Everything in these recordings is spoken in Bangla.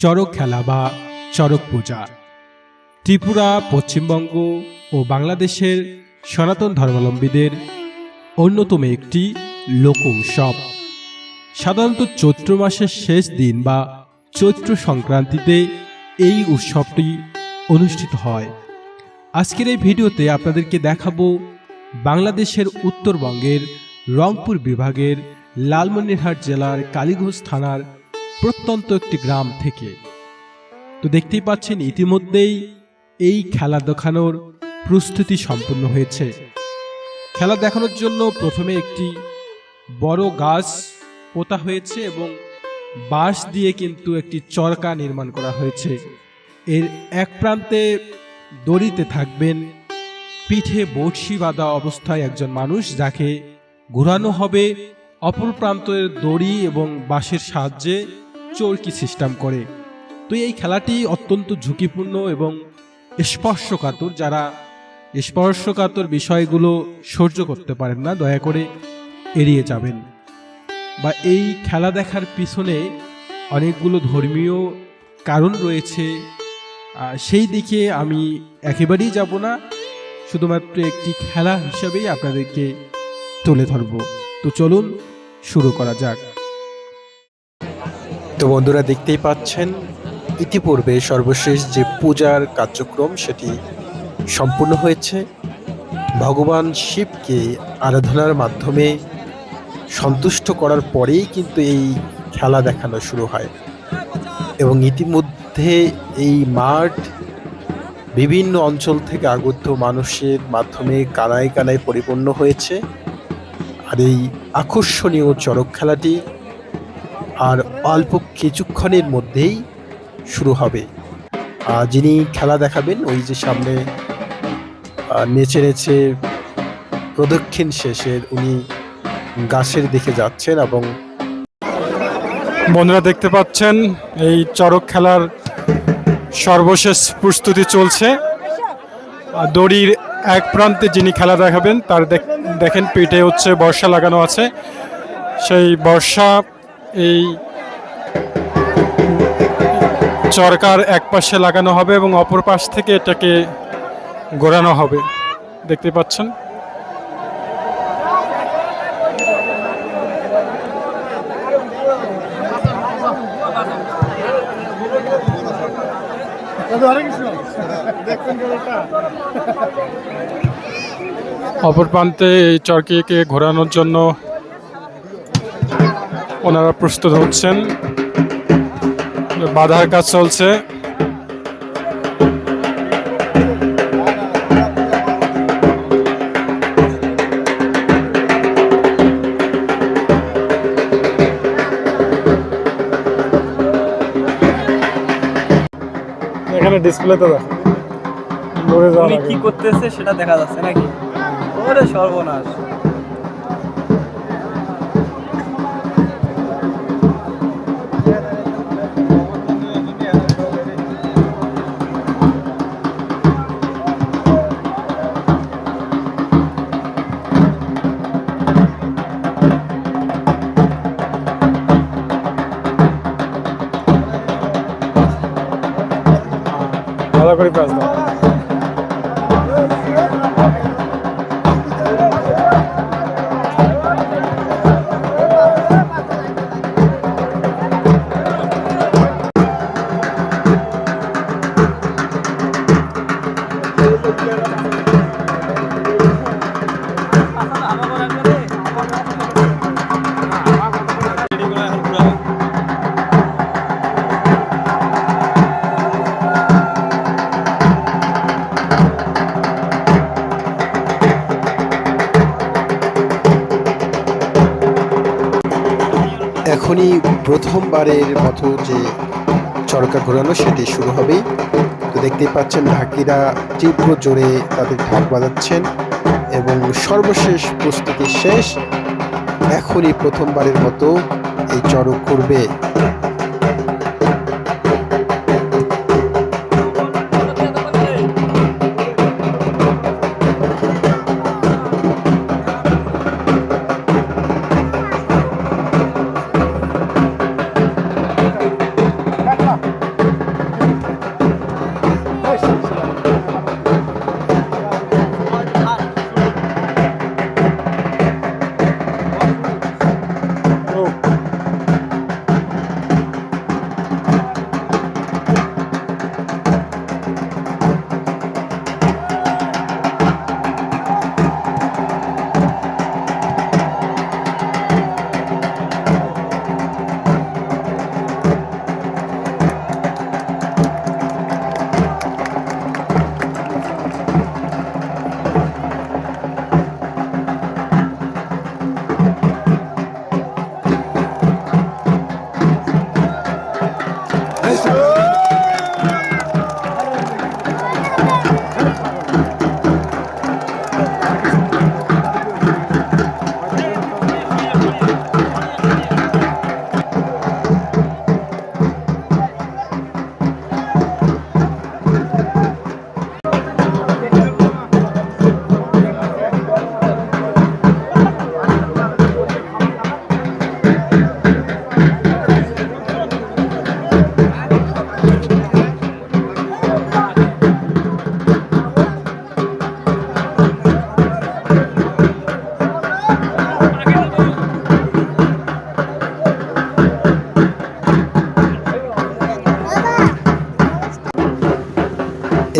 চড়ক খেলা বা চড়ক পূজা। ত্রিপুরা, পশ্চিমবঙ্গ ও বাংলাদেশের সনাতন ধর্মাবলম্বীদের অন্যতম একটি লোক উৎসব। সাধারণত চৈত্র মাসের শেষ দিন বা চৈত্র সংক্রান্তিতে এই উৎসবটি অনুষ্ঠিত হয়। আজকের এই ভিডিওতে আপনাদেরকে দেখাবো বাংলাদেশের উত্তরবঙ্গের রংপুর বিভাগের লালমনিরহাট জেলার কালীঘোষ থানার প্রত্যন্ত একটি গ্রাম থেকে। তো দেখতেই পাচ্ছেন, ইতিমধ্যেই এই খেলা দেখানোর প্রস্তুতি সম্পূর্ণ হয়েছে। খেলা দেখানোর জন্য প্রথমে একটি বড় গাছ পোতা হয়েছে এবং বাঁশ দিয়ে কিন্তু একটি চরকা নির্মাণ করা হয়েছে। এর এক প্রান্তে দড়িতে থাকবেন পিঠে বড়শি বাঁধা অবস্থায় একজন মানুষ যাকে ঘোরানো হবে অপর প্রান্তের দড়ি এবং বাঁশের সাহায্যে চরকি সিস্টেম করে? তো এই খেলাটি অত্যন্ত ঝুঁকিপূর্ণ এবং স্পর্শকাতর। যারা স্পর্শকাতর বিষয়গুলো সহ্য করতে পারেন না, দয়া করে এড়িয়ে যাবেন। বা এই খেলা দেখার পিছনে অনেকগুলো ধর্মীয় কারণ রয়েছে। সেই দিকে আমি একেবারেই যাব না। শুধুমাত্র একটি খেলা হিসাবেই আপনাদেরকে তুলে ধরব। তো চলুন, শুরু করা যাক। তো বন্ধুরা দেখতেই পাচ্ছেন, ইতিপূর্বে সর্বশেষ যে পূজার কার্যক্রম সেটি সম্পূর্ণ হয়েছে। ভগবান শিবকে আরাধনার মাধ্যমে সন্তুষ্ট করার পরেই কিন্তু এই খেলা দেখানো শুরু হয় এবং ইতিমধ্যে এই মাঠ বিভিন্ন অঞ্চল থেকে আগত মানুষের মাধ্যমে কানায় কানায় পরিপূর্ণ হয়েছে। আর এই আকর্ষণীয় চড়ক খেলাটি আর অল্প কিছুক্ষণের মধ্যেই শুরু হবে। যিনি খেলা দেখাবেন, ওই যে সামনে নেচে নেচে প্রদক্ষিণ শেষের উনি গাছের দিকে যাচ্ছেন এবং বন্ধুরা দেখতে পাচ্ছেন, এই চড়ক খেলার সর্বশেষ প্রস্তুতি চলছে। দড়ির এক প্রান্তে যিনি খেলা দেখাবেন, তার দেখ- দেখেন পেটে হচ্ছে বর্ষা লাগানো আছে। সেই বর্ষা এই চরকার এক পাশে লাগানো হবে এবং অপর পাশ থেকে এটাকে ঘোরানো হবে। দেখতে পাচ্ছেন? অপর প্রান্তে এই চরকিকে ঘোরানোর জন্য ওনারা প্রস্তুত হচ্ছেন। বাধার কাজ চলছে। এখানে ডিসপ্লেতে দেখো। লড়ে উনি কি করতেছে সেটা দেখা যাচ্ছে নাকি? ওরে সর্বনাশ। ভালো করে প্যাঁচ দাও এখনই প্রথমবারের মতো যে চরকা ঘোরানো সেটি শুরু হবে তো দেখতেই পাচ্ছেন ঢাকিরা তীব্র জোরে তাদের ঢাক বাজাচ্ছেন এবং সর্বশেষ প্রস্তুতি শেষ। এখনই প্রথমবারের মতো এই চড়ক করবে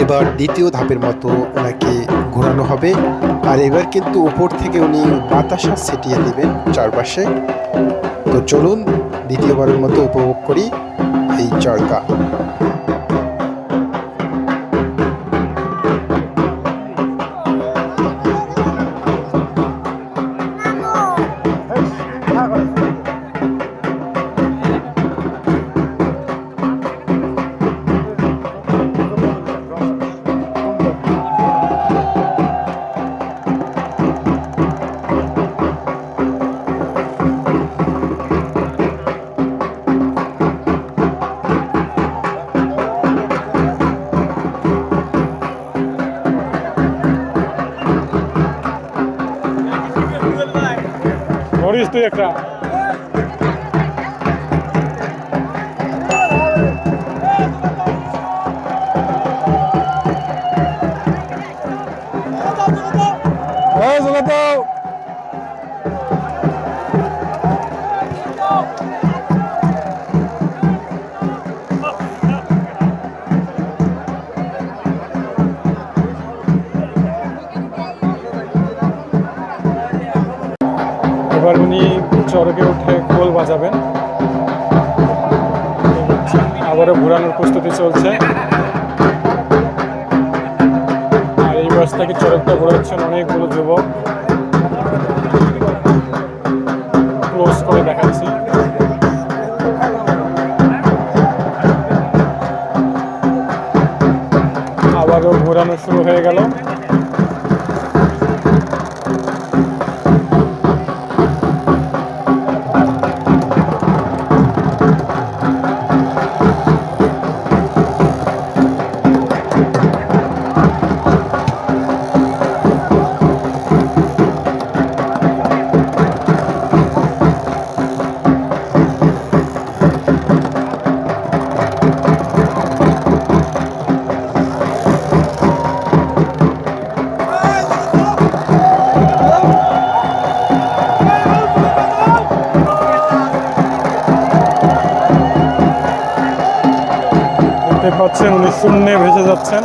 এবার দ্বিতীয় ধাপের মতো ওনাকে ঘোরানো হবে। আর এবার কিন্তু উপর থেকে উনি বাতাসা ছিটিয়ে দেবেন চারপাশে। তো চলুন দ্বিতীয়বারের মতো উপভোগ করি এই চরকা виїзду екрану. চড়কে উঠে খোল বাজাবেন। আবারও ঘোরানোর প্রস্তুতি চলছে। আর এই বাস থেকে চড়কটা ঘোরাচ্ছেন অনেকগুলো যুবক। ক্লোজ করে দেখাচ্ছি। আবারও ঘোরানো শুরু হয়ে গেল। পাচ্ছেন উনি শূন্যে ভেসে যাচ্ছেন।